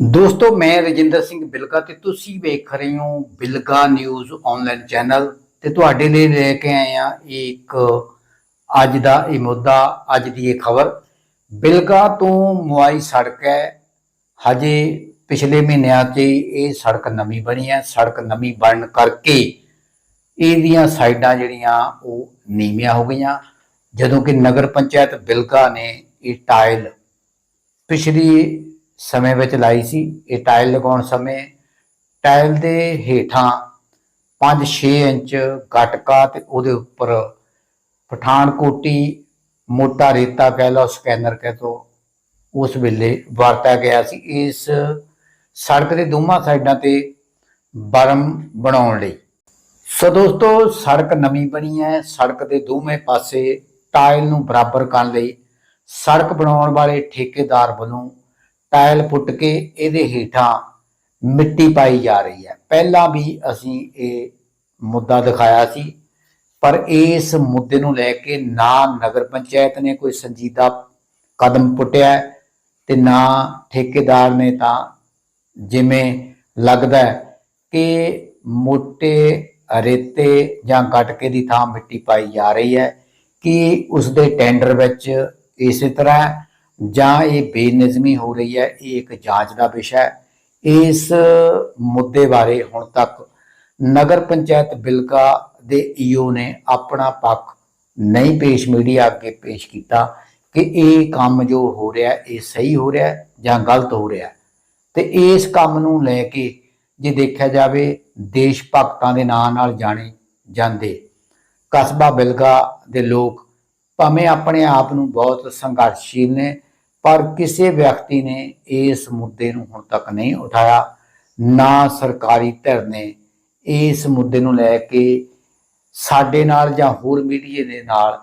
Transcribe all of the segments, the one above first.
ਦੋਸਤੋ, ਮੈਂ ਰਜਿੰਦਰ ਸਿੰਘ ਬਿਲਗਾ ਤੇ ਤੁਸੀਂ ਵੇਖ ਰਹੇ ਹੋ ਬਿਲਗਾ ਨਿਊਜ਼ ਆਨਲਾਈਨ ਚੈਨਲ ਤੇ ਤੁਹਾਡੇ ਲਈ ਲੈ ਕੇ ਆਏ ਆ ਇੱਕ ਅੱਜ ਦਾ ਇਹ ਮੁੱਦਾ, ਅੱਜ ਦੀ ਇਹ ਖਬਰ। ਬਿਲਗਾ ਤੋਂ ਮੁਆਈ ਸੜਕ ਹੈ। ਹਜੇ ਪਿਛਲੇ ਮਹੀਨਿਆਂ 'ਚ ਇਹ ਸੜਕ ਨਵੀਂ ਬਣੀ ਹੈ। ਸੜਕ ਨਵੀਂ ਬਣਨ ਕਰਕੇ ਇਹਦੀਆਂ ਸਾਈਡਾਂ ਜਿਹੜੀਆਂ, ਉਹ ਨੀਵੀਆਂ ਹੋ ਗਈਆਂ। ਜਦੋਂ ਕਿ ਨਗਰ ਪੰਚਾਇਤ ਬਿਲਗਾ ਨੇ ਇਹ ਟਾਇਲ ਪਿਛਲੀ ਸਮੇਂ ਵਿੱਚ ਲਾਈ ਸੀ। ਇਹ ਟਾਇਲ ਲਗਾਉਣ ਸਮੇਂ ਟਾਇਲ ਦੇ ਹੇਠਾਂ 5-6 ਇੰਚ ਗਟਕਾ ਤੇ ਉਹਦੇ ਉੱਪਰ ਪਠਾਨਕੋਟੀ ਮੋਟਾ ਰੇਤਾ ਕਹਿ ਲਓ, ਸਕੈਨਰ ਕਹਿ ਤੋ ਉਸ ਵੇਲੇ ਵਰਤਿਆ ਗਿਆ ਸੀ। ਇਸ ਸੜਕ ਦੇ ਦੋਵਾਂ ਸਾਈਡਾਂ ਤੇ ਬਰਮ ਬਣਾਉਣ ਲਈ। ਸੋ ਦੋਸਤੋ, ਸੜਕ ਨਵੀਂ ਬਣੀ ਹੈ। ਸੜਕ ਦੇ ਦੋਵੇਂ ਪਾਸੇ ਟਾਇਲ ਨੂੰ ਬਰਾਬਰ ਕਰਨ ਲਈ ਸੜਕ ਬਣਾਉਣ ਵਾਲੇ ਠੇਕੇਦਾਰ ਵੱਲੋਂ ਟਾਇਲ ਪੁੱਟ ਕੇ ਇਹਦੇ ਹੇਠਾਂ ਮਿੱਟੀ ਪਾਈ ਜਾ ਰਹੀ ਹੈ। ਪਹਿਲਾਂ ਵੀ ਅਸੀਂ ਇਹ ਮੁੱਦਾ ਦਿਖਾਇਆ ਸੀ, ਪਰ ਇਸ ਮੁੱਦੇ ਨੂੰ ਲੈ ਕੇ ਨਾ ਨਗਰ ਪੰਚਾਇਤ ਨੇ ਕੋਈ ਸੰਜੀਦਾ ਕਦਮ ਪੁੱਟਿਆ ਤੇ ਨਾ ਠੇਕੇਦਾਰ ਨੇ ਤਾਂ ਜਿਵੇਂ ਲੱਗਦਾ ਕਿ ਮੋਟੇ ਰੇਤੇ ਜਾਂ ਗਟਕੇ ਦੀ ਥਾਂ ਮਿੱਟੀ ਪਾਈ ਜਾ ਰਹੀ ਹੈ ਕਿ ਉਸ ਦੇ ਟੈਂਡਰ ਵਿੱਚ ਇਸੇ ਤਰ੍ਹਾਂ ਜਾਂ ਇਹ ਬੇਨਿਜ਼ਮੀ ਹੋ ਰਹੀ ਹੈ, ਇਹ ਇੱਕ ਜਾਂਚ ਦਾ ਵਿਸ਼ਾ ਹੈ। ਇਸ ਮੁੱਦੇ ਬਾਰੇ ਹੁਣ ਤੱਕ ਨਗਰ ਪੰਚਾਇਤ ਬਿਲਕਾ ਦੇ ਈਓ ਨੇ ਆਪਣਾ ਪੱਖ ਨਹੀਂ ਪੇਸ਼, ਮੀਡੀਆ ਅੱਗੇ ਪੇਸ਼ ਕੀਤਾ ਕਿ ਇਹ ਕੰਮ ਜੋ ਹੋ ਰਿਹਾ, ਇਹ ਸਹੀ ਹੋ ਰਿਹਾ ਜਾਂ ਗਲਤ ਹੋ ਰਿਹਾ। ਹੈ ਤੇ ਇਸ ਕੰਮ ਨੂੰ ਲੈ ਕੇ ਜੇ ਦੇਖਿਆ ਜਾਵੇ, ਦੇਸ਼ ਭਗਤਾਂ ਦੇ ਨਾਂ ਨਾਲ ਜਾਣੇ ਜਾਂਦੇ। ਕਸਬਾ ਬਿਲਗਾ ਦੇ ਲੋਕ ਭਾਵੇਂ ਆਪਣੇ ਆਪ ਨੂੰ ਬਹੁਤ ਸੰਘਰਸ਼ੀਲ ਨੇ ਪਰ ਕਿਸੇ ਵਿਅਕਤੀ ਨੇ ਇਸ ਮੁੱਦੇ ਨੂੰ ਹੁਣ ਤੱਕ ਨਹੀਂ ਉਠਾਇਆ, ਨਾ ਸਰਕਾਰੀ ਧਿਰ ਨੇ ਇਸ ਮੁੱਦੇ ਨੂੰ ਲੈ ਕੇ ਸਾਡੇ ਨਾਲ ਜਾਂ ਹੋਰ ਮੀਡੀਏ ਦੇ ਨਾਲ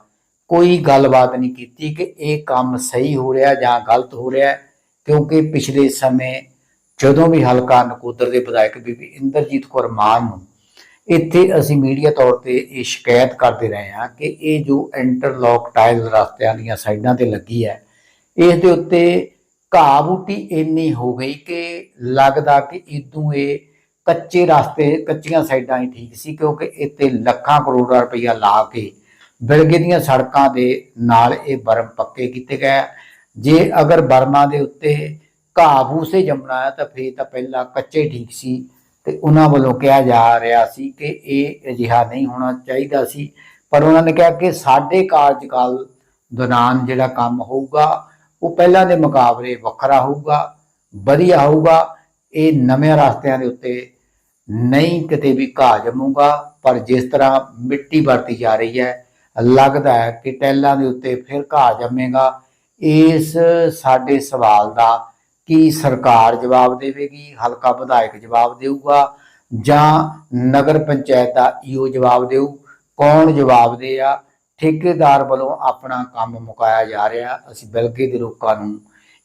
ਕੋਈ ਗੱਲਬਾਤ ਨਹੀਂ ਕੀਤੀ ਕਿ ਇਹ ਕੰਮ ਸਹੀ ਹੋ ਰਿਹਾ ਜਾਂ ਗਲਤ ਹੋ ਰਿਹਾ ਕਿਉਂਕਿ ਪਿਛਲੇ ਸਮੇਂ ਜਦੋਂ ਵੀ ਹਲਕਾ ਨਕੋਦਰ ਦੇ ਵਿਧਾਇਕ ਬੀਬੀ ਇੰਦਰਜੀਤ ਕੌਰ ਮਾਨ ਨੂੰ ਇੱਥੇ ਅਸੀਂ ਮੀਡੀਆ ਤੌਰ ਤੇ ਇਹ ਸ਼ਿਕਾਇਤ ਕਰਦੇ ਰਹੇ ਹਾਂ ਕਿ ਇਹ ਜੋ ਇੰਟਰਲੌਕ ਟਾਇਲ ਰਸਤਿਆਂ ਦੀਆਂ ਸਾਈਡਾਂ ਤੇ ਲੱਗੀ ਹੈ ਇਸ ਦੇ ਉੱਤੇ ਘਾਹ ਬੂਟੀ ਇੰਨੀ ਹੋ ਗਈ ਕਿ ਲੱਗਦਾ ਕਿ ਇਦੋਂ ਇਹ ਕੱਚੇ ਰਸਤੇ, ਕੱਚੀਆਂ ਸਾਈਡਾਂ ਹੀ ਠੀਕ ਸੀ, ਕਿਉਂਕਿ ਇੱਥੇ ਲੱਖਾਂ ਕਰੋੜਾਂ ਰੁਪਈਆ ਲਾ ਕੇ ਬਿਲਗੇ ਦੀਆਂ ਸੜਕਾਂ ਦੇ ਨਾਲ ਇਹ ਬਰਮ ਪੱਕੇ ਕੀਤੇ ਗਏ। ਜੇ ਅਗਰ ਬਰਮਾਂ ਦੇ ਉੱਤੇ ਘਾਹ ਫੂਸੇ ਜੰਮਣਾ ਹੈ, ਤਾਂ ਫੇਰ ਤਾਂ ਪਹਿਲਾਂ ਕੱਚੇ ਠੀਕ ਸੀ ਤੇ ਉਹਨਾਂ ਵੱਲੋਂ ਕਿਹਾ ਜਾ ਰਿਹਾ ਸੀ ਕਿ ਇਹ ਅਜਿਹਾ ਨਹੀਂ ਹੋਣਾ ਚਾਹੀਦਾ ਸੀ। ਪਰ ਉਹਨਾਂ ਨੇ ਕਿਹਾ ਕਿ ਸਾਡੇ ਕਾਰਜਕਾਲ ਦੌਰਾਨ ਜਿਹੜਾ ਕੰਮ ਹੋਊਗਾ ਉਹ ਪਹਿਲਾਂ ਦੇ ਮੁਕਾਬਲੇ ਵੱਖਰਾ ਹੋਊਗਾ, ਵਧੀਆ ਹੋਊਗਾ, ਇਹ ਨਵੇਂ ਰਸਤਿਆਂ ਦੇ ਉੱਤੇ ਨਹੀਂ ਕਿਤੇ ਵੀ ਘਾਹ ਜੰਮੂਗਾ, ਪਰ ਜਿਸ ਤਰ੍ਹਾਂ ਮਿੱਟੀ ਵਰਤੀ ਜਾ ਰਹੀ ਹੈ, ਲੱਗਦਾ ਹੈ ਕਿ ਟੈਲਾਂ ਦੇ ਉੱਤੇ ਫਿਰ ਘਾਹ ਜੰਮੇਗਾ, ਇਸ ਸਾਡੇ ਸਵਾਲ ਦਾ ਕੀ ਸਰਕਾਰ ਜਵਾਬ ਦੇਵੇਗੀ, ਹਲਕਾ ਵਿਧਾਇਕ ਜਵਾਬ ਦੇਊਗਾ, ਜਾਂ ਨਗਰ ਪੰਚਾਇਤ ਦਾ ਈਓ ਜਵਾਬ ਦੇਊ, ਕੌਣ ਜਵਾਬ ਦੇ ਆ ਠੇਕੇਦਾਰ ਵੱਲੋਂ ਆਪਣਾ ਕੰਮ ਮੁਕਾਇਆ ਜਾ ਰਿਹਾ। ਅਸੀਂ ਬਿਲਗੇ ਦੇ ਲੋਕਾਂ ਨੂੰ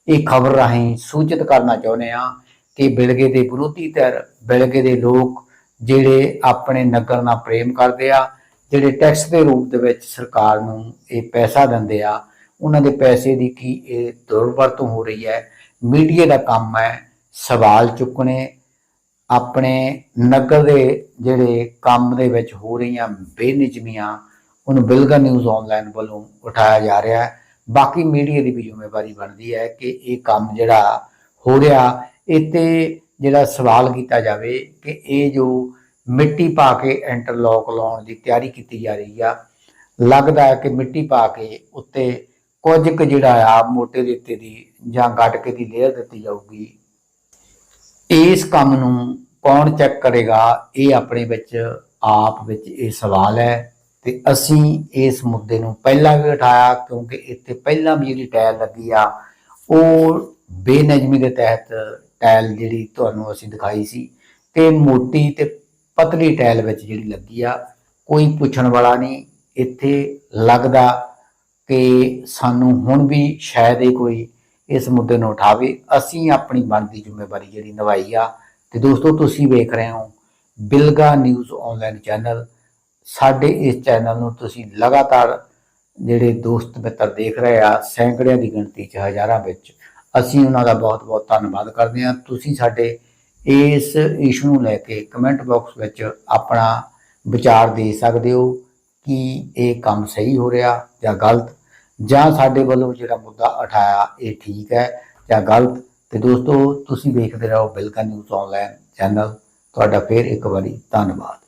ਇਹ ਖਬਰ ਰਾਹੀਂ ਸੂਚਿਤ ਕਰਨਾ ਚਾਹੁੰਦੇ ਹਾਂ ਕਿ ਬਿਲਗੇ ਦੇ ਵਿਰੋਧੀ ਧਿਰ, ਬਿਲਗੇ ਦੇ ਲੋਕ ਜਿਹੜੇ ਆਪਣੇ ਨਗਰ ਨਾਲ ਪ੍ਰੇਮ ਕਰਦੇ ਆ, ਜਿਹੜੇ ਟੈਕਸ ਦੇ ਰੂਪ ਦੇ ਵਿੱਚ ਸਰਕਾਰ ਨੂੰ ਇਹ ਪੈਸਾ ਦਿੰਦੇ ਆ, ਉਹਨਾਂ ਦੇ ਪੈਸੇ ਦੀ ਕੀ ਇਹ ਦੁਰਵਰਤੋਂ ਹੋ ਰਹੀ ਹੈ। ਮੀਡੀਆ ਦਾ ਕੰਮ ਹੈ ਸਵਾਲ ਚੁੱਕਣੇ। ਆਪਣੇ ਨਗਰ ਦੇ ਜਿਹੜੇ ਕੰਮ ਦੇ ਵਿੱਚ ਹੋ ਰਹੀਆਂ ਬੇਨਿਜਮੀਆਂ ਉਹਨੂੰ ਬਿਲਗਾ ਨਿਊਜ਼ ਆਨਲਾਈਨ ਵੱਲੋਂ ਉਠਾਇਆ ਜਾ ਰਿਹਾ ਹੈ। ਬਾਕੀ ਮੀਡੀਆ ਦੀ ਵੀ ਜ਼ਿੰਮੇਵਾਰੀ ਬਣਦੀ ਹੈ ਕਿ ਇਹ ਕੰਮ ਜਿਹੜਾ ਹੋ ਰਿਹਾ, ਇਹ ਤੇ ਜਿਹੜਾ ਸਵਾਲ ਕੀਤਾ ਜਾਵੇ ਕਿ ਇਹ ਜੋ ਮਿੱਟੀ ਪਾ ਕੇ ਇੰਟਰਲੌਕ ਲਾਉਣ ਦੀ ਤਿਆਰੀ ਕੀਤੀ ਜਾ ਰਹੀ ਆ, ਲੱਗਦਾ ਹੈ ਕਿ ਮਿੱਟੀ ਪਾ ਕੇ ਉੱਤੇ ਕੁਝ ਕੁ ਜਿਹੜਾ ਆ ਮੋਟੇ ਰੇਤੇ ਦੀ ਜਾਂ ਗਟਕੇ ਦੀ ਲੇਅਰ ਦਿੱਤੀ ਜਾਊਗੀ। ਇਸ ਕੰਮ ਨੂੰ ਕੌਣ ਚੈੱਕ ਕਰੇਗਾ, ਇਹ ਆਪਣੇ ਵਿੱਚ, ਆਪ ਵਿੱਚ ਇਹ ਸਵਾਲ ਹੈ। ਤੇ ਅਸੀਂ ਇਸ ਮੁੱਦੇ ਨੂੰ ਪਹਿਲਾਂ ਵੀ ਉਠਾਇਆ, ਕਿਉਂਕਿ ਇੱਥੇ ਪਹਿਲਾਂ ਵੀ ਜਿਹੜੀ ਟਾਇਲ ਲੱਗੀ ਆ, ਉਹ ਬੇਨਜਮੀ ਦੇ ਤਹਿਤ ਟਾਇਲ ਜਿਹੜੀ ਤੁਹਾਨੂੰ ਅਸੀਂ ਦਿਖਾਈ ਸੀ ਕਿ ਮੋਟੀ ਤੇ ਪਤਲੀ ਟਾਇਲ ਵਿੱਚ ਜਿਹੜੀ ਲੱਗੀ ਆ, ਕੋਈ ਪੁੱਛਣ ਵਾਲਾ ਨਹੀਂ। ਇੱਥੇ ਲੱਗਦਾ ਕਿ ਸਾਨੂੰ ਹੁਣ ਵੀ ਸ਼ਾਇਦ ਹੀ ਕੋਈ ਇਸ ਮੁੱਦੇ ਨੂੰ ਉਠਾਵੇ। ਅਸੀਂ ਆਪਣੀ ਬਣਦੀ ਜ਼ਿੰਮੇਵਾਰੀ ਜਿਹੜੀ ਨਿਭਾਈ ਆ। ਤੇ ਦੋਸਤੋ, ਤੁਸੀਂ ਵੇਖ ਰਹੇ ਹੋ ਬਿਲਗਾ ਨਿਊਜ਼ ਆਨਲਾਈਨ ਚੈਨਲ। ਸਾਡੇ ਇਸ ਚੈਨਲ ਨੂੰ ਤੁਸੀਂ ਲਗਾਤਾਰ ਜਿਹੜੇ ਦੋਸਤ ਮਿੱਤਰ ਦੇਖ ਰਹੇ ਆ, ਸੈਂਕੜਿਆਂ ਦੀ ਗਿਣਤੀ ਚ, ਹਜ਼ਾਰਾਂ ਵਿੱਚ, ਅਸੀਂ ਉਹਨਾਂ ਦਾ ਬਹੁਤ-ਬਹੁਤ ਧੰਨਵਾਦ ਕਰਦੇ ਹਾਂ। ਤੁਸੀਂ ਸਾਡੇ ਇਸ ਇਸ਼ੂ ਨੂੰ ਲੈ ਕੇ ਕਮੈਂਟ ਬਾਕਸ ਵਿੱਚ ਆਪਣਾ ਵਿਚਾਰ ਦੇ ਸਕਦੇ ਹੋ ਕਿ ਇਹ ਕੰਮ ਸਹੀ ਹੋ ਰਿਹਾ ਜਾਂ ਗਲਤ, ਜਾਂ ਸਾਡੇ ਵੱਲੋਂ ਜਿਹੜਾ ਮੁੱਦਾ ਉਠਾਇਆ ਇਹ ਠੀਕ ਹੈ ਜਾਂ ਗਲਤ। ਤੇ ਦੋਸਤੋ, ਤੁਸੀਂ ਵੇਖਦੇ ਰਹੋ ਬਿਲਕਾ ਨਿਊਜ਼ ਆਨਲਾਈਨ ਚੈਨਲ। ਤੁਹਾਡਾ ਫੇਰ ਇੱਕ ਵਾਰੀ ਧੰਨਵਾਦ।